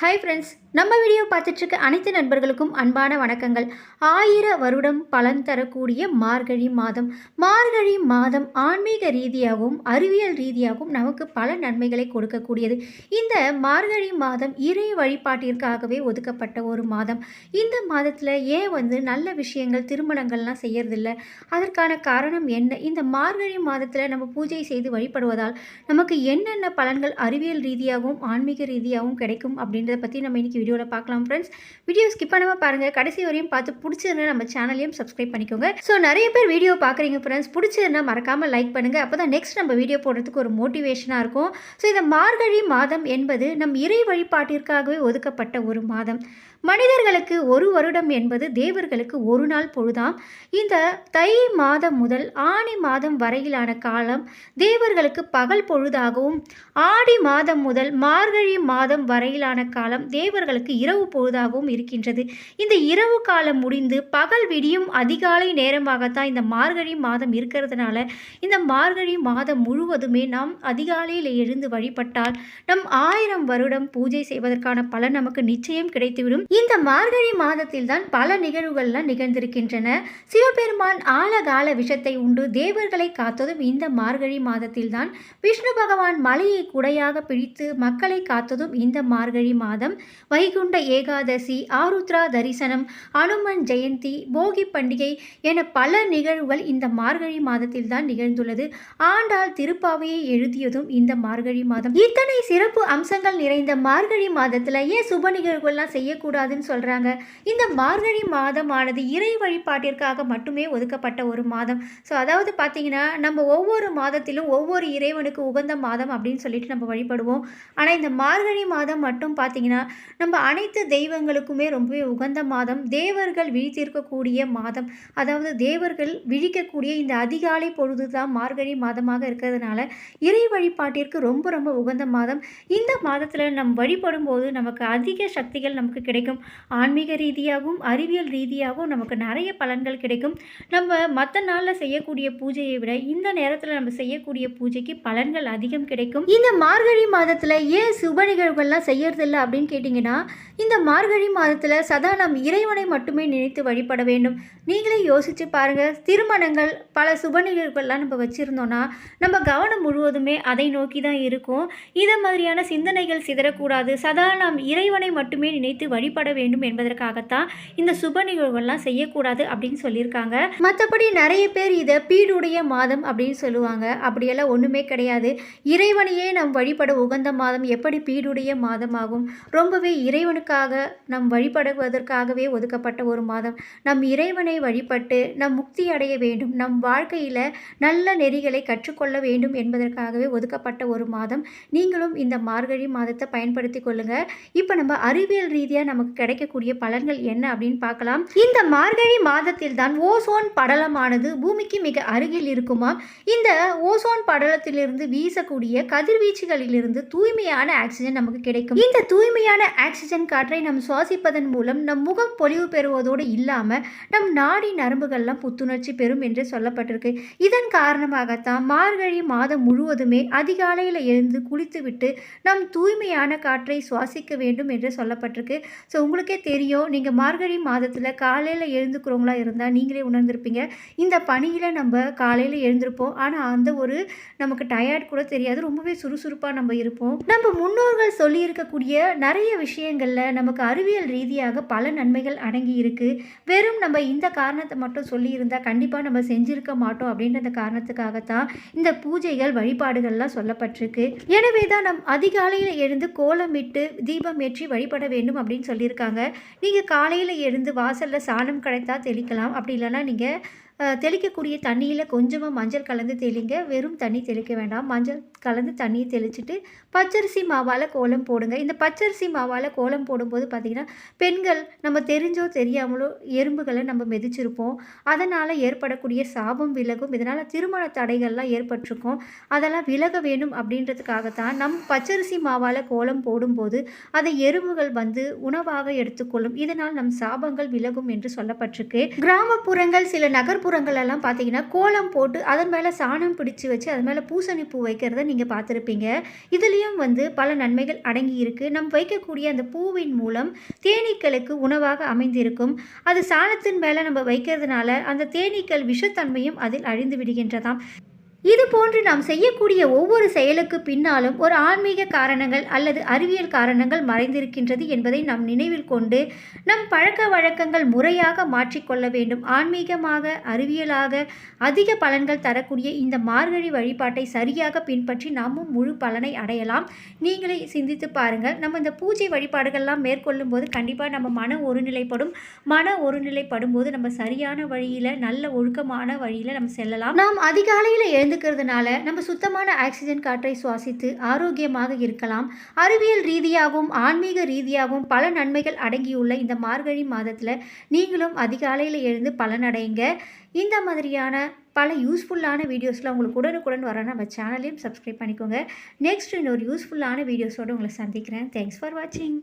Hi friends நம்ம video பார்த்துட்ருக்க அனைத்து நண்பர்களுக்கும் அன்பான வணக்கங்கள். ஆயிர வருடம் பலன் தரக்கூடிய மார்கழி மாதம். மார்கழி மாதம் ஆன்மீக ரீதியாகவும் அறிவியல் ரீதியாகவும் நமக்கு பல நன்மைகளை கொடுக்கக்கூடியது. இந்த மார்கழி மாதம் இறை வழிபாட்டிற்காகவே ஒதுக்கப்பட்ட ஒரு மாதம். இந்த மாதத்தில் ஏன் வந்து நல்ல விஷயங்கள் திருமணங்கள்லாம் செய்யறதில்ல? அதற்கான காரணம் என்ன? இந்த மார்கழி மாதத்தில் நம்ம பூஜை செய்து வழிபடுவதால் நமக்கு என்னென்ன பலன்கள் அறிவியல் ரீதியாகவும் ஆன்மீக ரீதியாகவும் கிடைக்கும் அப்படின்னு அப்படின்றத பற்றி நம்ம இன்றைக்கி வீடியோவில் பார்க்கலாம் ஃப்ரெண்ட்ஸ் வீடியோ ஸ்கிப் பண்ணாமல் பாருங்கள் கடைசி வரையும் பார்த்து பிடிச்சிருந்தா நம்ம சேனலையும் சப்ஸ்கிரைப் பண்ணிக்கோங்க. ஸோ நிறைய பேர் வீடியோ பார்க்குறீங்க ஃப்ரெண்ட்ஸ் பிடிச்சிருந்தா மறக்காமல் லைக் பண்ணுங்கள் அப்போ தான் நெக்ஸ்ட் நம்ம வீடியோ போடுறதுக்கு ஒரு மோட்டிவேஷனாக இருக்கும். ஸோ இந்த மார்கழி மாதம் என்பது நம் இறை வழிபாட்டிற்காகவே ஒதுக்கப்பட்ட ஒரு மாதம். மனிதர்களுக்கு ஒரு வருடம் என்பது தேவர்களுக்கு ஒரு நாள் பொழுதாம். இந்த தை மாதம் முதல் ஆணி மாதம் வரையிலான காலம் தேவர்களுக்கு பகல் பொழுதாகவும் ஆடி மாதம் முதல் மார்கழி மாதம் வரையிலான காலம் தேவர்களுக்கு இரவு பொழுதாகவும் இருக்கின்றது. இந்த இரவு காலம் முடிந்து பகல் விடியும் அதிகாலை நேரமாகத்தான் இந்த மார்கழி மாதம் இருக்கிறதுனால இந்த மார்கழி மாதம் முழுவதுமே நாம் அதிகாலையில் எழுந்து வழிபட்டால் நம் ஆயிரம் வருடம் பூஜை செய்வதற்கான பலன் நமக்கு நிச்சயம் கிடைத்துவிடும். இந்த மார்கழி மாதத்தில் தான் பல நிகழ்வுகள்லாம் நிகழ்ந்திருக்கின்றன. சிவபெருமான் ஆழகால விஷத்தை உண்டு தேவர்களை காத்ததும் இந்த மார்கழி மாதத்தில் தான் விஷ்ணு பகவான் மலையை குடையாக பிடித்து மக்களை காத்ததும் இந்த மார்கழி மாதம் வைகுண்ட ஏகாதசி ஆருத்ரா தரிசனம் அனுமன் ஜெயந்தி போகி பண்டிகை என பல நிகழ்வுகள் இந்த மார்கழி மாதத்தில் தான் நிகழ்ந்துள்ளது. ஆண்டாள் திருப்பாவையை எழுதியதும் இந்த மார்கழி மாதம். இத்தனை சிறப்பு அம்சங்கள் நிறைந்த மார்கழி மாதத்தில் ஏன் சுப நிகழ்வுகள்லாம் செய்யக்கூடாதுன்னு சொல்கிறாங்க இந்த மார்கழி மாதமானது இறை வழிபாட்டிற்காக மட்டுமே ஒதுக்கப்பட்ட ஒரு மாதம். ஸோ அதாவது பார்த்தீங்கன்னா நம்ம ஒவ்வொரு மாதத்திலும் ஒவ்வொரு இறைவனுக்கு உகந்த மாதம் அப்படின்னு சொல்லிட்டு நம்ம வழிபடுவோம். ஆனால் இந்த மார்கழி மாதம் மட்டும் பார்த்தீங்கன்னா பார்த்தீங்கன்னா நம்ம அனைத்து தெய்வங்களுக்குமே ரொம்பவே உகந்த மாதம். தேவர்கள் விழித்திருக்கக்கூடிய மாதம். அதாவது தேவர்கள் விழிக்கக்கூடிய இந்த அதிகாலை பொழுது தான் மார்கழி மாதமாக இருக்கிறதுனால இறை வழிபாட்டிற்கு ரொம்ப ரொம்ப உகந்த மாதம். இந்த மாதத்தில் நம் வழிபடும் போது நமக்கு அதிக சக்திகள் நமக்கு கிடைக்கும். ஆன்மீக ரீதியாகவும் அறிவியல் ரீதியாகவும் நமக்கு நிறைய பலன்கள் கிடைக்கும். நம்ம மற்ற நாளில் செய்யக்கூடிய பூஜையை விட இந்த நேரத்தில் நம்ம செய்யக்கூடிய பூஜைக்கு பலன்கள் அதிகம் கிடைக்கும். இந்த மார்கழி மாதத்தில் ஏன் சுப நிகழ்வுகள்லாம் செய்யறதில்ல அப்படின்னு கேட்டிங்கன்னா இந்த மார்கழி மாதத்தில் சதா நாம் இறைவனை மட்டுமே நினைத்து வழிபட வேண்டும். நீங்களே யோசித்து பாருங்கள் திருமணங்கள் பல சுப நிகழ்வுகள்லாம் நம்ம வச்சுருந்தோன்னா நம்ம கவனம் முழுவதுமே அதை நோக்கி தான் இருக்கும். இதை மாதிரியான சிந்தனைகள் சிதறக்கூடாது. சதா நாம் இறைவனை மட்டுமே நினைத்து வழிபட வேண்டும் என்பதற்காகத்தான் இந்த சுப நிகழ்வுகள்லாம் செய்யக்கூடாது அப்படின்னு சொல்லியிருக்காங்க. மற்றபடி நிறைய பேர் இதை பீடுடைய மாதம் அப்படின்னு சொல்லுவாங்க. அப்படியெல்லாம் ஒன்றுமே கிடையாது. இறைவனையே நம் வழிபட உகந்த மாதம் எப்படி பீடுடைய மாதமாகும்? ரொம்பவே இறைவனுக்காக நம் வழிபடுவதற்காகவே ஒதுக்கப்பட்ட ஒரு மாதம். நம் இறைவனை வழிபட்டு நம் முக்தி அடைய வேண்டும். நம் வாழ்க்கையில் நல்ல நெறிகளை கற்றுக்கொள்ள வேண்டும் என்பதற்காகவே ஒதுக்கப்பட்ட ஒரு மாதம். நீங்களும் இந்த மார்கழி மாதத்தை பயன்படுத்தி கொள்ளுங்கள் இப்போ நம்ம அறிவியல் ரீதியாக நமக்கு கிடைக்கக்கூடிய பலன்கள் என்ன அப்படின்னு பார்க்கலாம். இந்த மார்கழி மாதத்தில் தான் ஓசோன் படலமானது பூமிக்கு மிக அருகில் இருக்குமா இந்த ஓசோன் படலத்திலிருந்து வீசக்கூடிய கதிர்வீச்சுகளிலிருந்து தூய்மையான ஆக்சிஜன் நமக்கு கிடைக்கும். இந்த தூய்மையான ஆக்சிஜன் காற்றை நம் சுவாசிப்பதன் மூலம் நம் முகம் பொலிவு பெறுவதோடு இல்லாமல் நம் நாடி நரம்புகள்லாம் புத்துணர்ச்சி பெறும் என்று சொல்லப்பட்டிருக்கு. இதன் காரணமாகத்தான் மார்கழி மாதம் முழுவதுமே அதிகாலையில் எழுந்து குளித்துவிட்டு நம் தூய்மையான காற்றை சுவாசிக்க வேண்டும் என்று சொல்லப்பட்டிருக்கு. ஸோ உங்களுக்கே தெரியும் நீங்கள் மார்கழி மாதத்தில் காலையில் எழுந்துக்கிறவங்களா இருந்தால் நீங்களே உணர்ந்திருப்பீங்க. இந்த பணியில் நம்ம காலையில் எழுந்திருப்போம். ஆனால் அந்த ஒரு நமக்கு டயர்ட் கூட தெரியாது. ரொம்பவே சுறுசுறுப்பாக நம்ம இருப்போம். நம்ம முன்னோர்கள் சொல்லியிருக்கக்கூடிய நிறைய விஷயங்களில் நமக்கு அறிவியல் ரீதியாக பல நன்மைகள் அடங்கி இருக்குது வெறும் நம்ம இந்த காரணத்தை மட்டும் சொல்லியிருந்தால் கண்டிப்பாக நம்ம செஞ்சிருக்க மாட்டோம் அப்படின்ற காரணத்துக்காகத்தான் இந்த பூஜைகள் வழிபாடுகள்லாம் சொல்லப்பட்டிருக்கு. எனவே தான் நம் அதிகாலையில் எழுந்து கோலமிட்டு தீபம் ஏற்றி வழிபட வேண்டும் அப்படின்னு சொல்லியிருக்காங்க. நீங்கள் காலையில் எழுந்து வாசலில் சாணம் கிடைத்தா தெளிக்கலாம். அப்படி இல்லைன்னா நீங்கள் தெளிக்கக்கூடிய தண்ணியில் கொஞ்சமாக மஞ்சள் கலந்து தெளிங்க. வெறும் தண்ணி தெளிக்க வேண்டாம். மஞ்சள் கலந்து தண்ணியை தெளிச்சிட்டு பச்சரிசி மாவால் கோலம் போடுங்க. இந்த பச்சரிசி மாவால் கோலம் போடும்போது பார்த்திங்கன்னா பெண்கள் நம்ம தெரிஞ்சோ தெரியாமலோ எறும்புகளை நம்ம மிதிச்சிருப்போம். அதனால் ஏற்படக்கூடிய சாபம் விலகும். இதனால் திருமண தடைகள்லாம் ஏற்பட்டிருக்கும். அதெல்லாம் விலக வேணும் அப்படின்றதுக்காகத்தான் நம் பச்சரிசி மாவால் கோலம் போடும்போது அதை எறும்புகள் வந்து உணவாக எடுத்துக்கொள்ளும். இதனால் நம் சாபங்கள் விலகும் என்று சொல்லப்பட்டிருக்கு. கிராமப்புறங்கள் சில நகர்ப்புற கிராமப்புறங்கள் எல்லாம் பார்த்தீங்கன்னா கோலம் போட்டு அதன் மேலே சாணம் பிடிச்சு வச்சு அது மேலே பூசணி பூ வைக்கிறத நீங்கள் பார்த்துருப்பீங்க. இதுலேயும் வந்து பல நன்மைகள் அடங்கி இருக்குது நம் வைக்கக்கூடிய அந்த பூவின் மூலம் தேனீக்களுக்கு உணவாக அமைந்திருக்கும். அது சாணத்தின் மேலே நம்ம வைக்கிறதுனால அந்த தேனீக்கள் விஷத்தன்மையும் அதில் அழிந்து விடுகின்றதாம். இது போன்று நாம் செய்யக்கூடிய ஒவ்வொரு செயலுக்கு பின்னாலும் ஒரு ஆன்மீக காரணங்கள் அல்லது அறிவியல் காரணங்கள் மறைந்திருக்கின்றது என்பதை நாம் நினைவில் கொண்டு நம் பழக்க வழக்கங்கள் முறையாக மாற்றிக்கொள்ள வேண்டும். ஆன்மீகமாக அறிவியலாக அதிக பலன்கள் தரக்கூடிய இந்த மார்கழி வழிபாட்டை சரியாக பின்பற்றி நாமும் முழு பலனை அடையலாம். நீங்களே சிந்தித்து பாருங்கள். நம்ம இந்த பூஜை வழிபாடுகள்லாம் மேற்கொள்ளும் போது கண்டிப்பாக நம்ம மன ஒருநிலைப்படும். மன ஒருநிலைப்படும் போது நம்ம சரியான வழியில் நல்ல ஒழுக்கமான வழியில் நம்ம செல்லலாம். நாம் அதிகாலையில் எழுந்துக்கிறதுனால நம்ம சுத்தமான ஆக்சிஜன் காற்றை சுவாசித்து ஆரோக்கியமாக இருக்கலாம். அறிவியல் ரீதியாகவும் ஆன்மீக ரீதியாகவும் பல நன்மைகள் அடங்கியுள்ள இந்த மார்கழி மாதத்தில் நீங்களும் அதிகாலையில் எழுந்து பலனடைங்க. இந்த மாதிரியான பல யூஸ்ஃபுல்லான வீடியோஸில் உங்களுக்கு உடனுக்குடன் வர நம்ம சேனலையும் சப்ஸ்கிரைப் பண்ணிக்கோங்க. நெக்ஸ்ட் இன்னொரு யூஸ்ஃபுல்லான வீடியோஸோடு உங்களை சந்திக்கிறேன். தேங்க்ஸ் ஃபார் வாட்சிங்